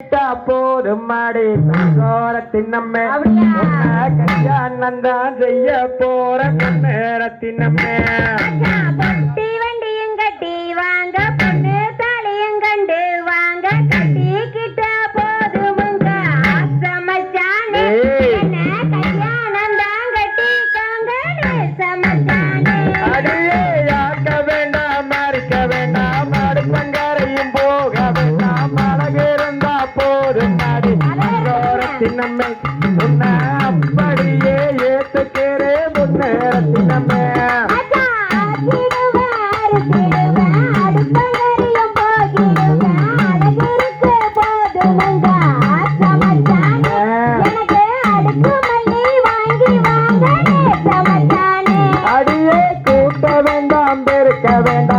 போதும் மாடி. கோரத்தின்னம்மே கல்யாணம் தான் செய்ய போற நேரத்தின்னம்மே நம்மை உன்னை அப்படியே ஏத்துக்கிறே முன்னேறத்தி நம்மை அடியே கூட்ட வேண்டாம் பெருக்க வேண்டாம்.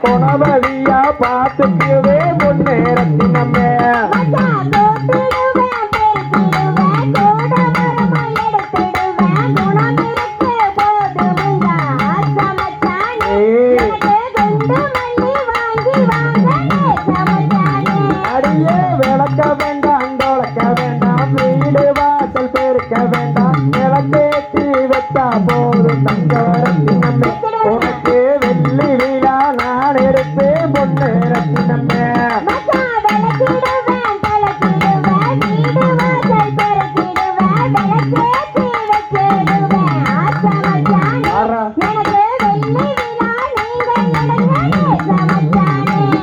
குணவழியா பார்த்துக்குவே முன்னேறத்தி நம்ம அடியே விளக்க வேண்டாம் வேண்டாம் வீடு வாசல் பெருக்க வேண்டாம்.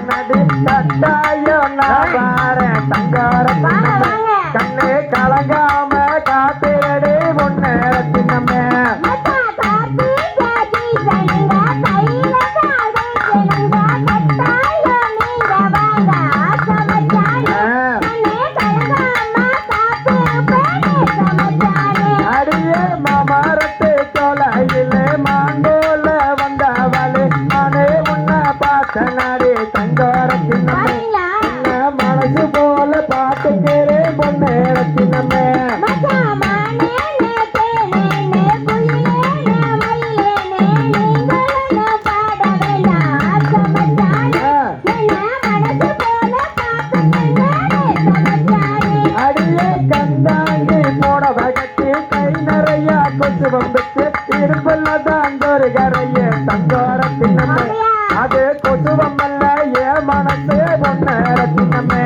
நடந்த அங்காரத்தின் மனசு போல பார்த்துக்கிறேன் பொன்னேரத்தின் நம்ம அந்த ஒரு கரையை தங்கோர பொண்ண ரத்தினமே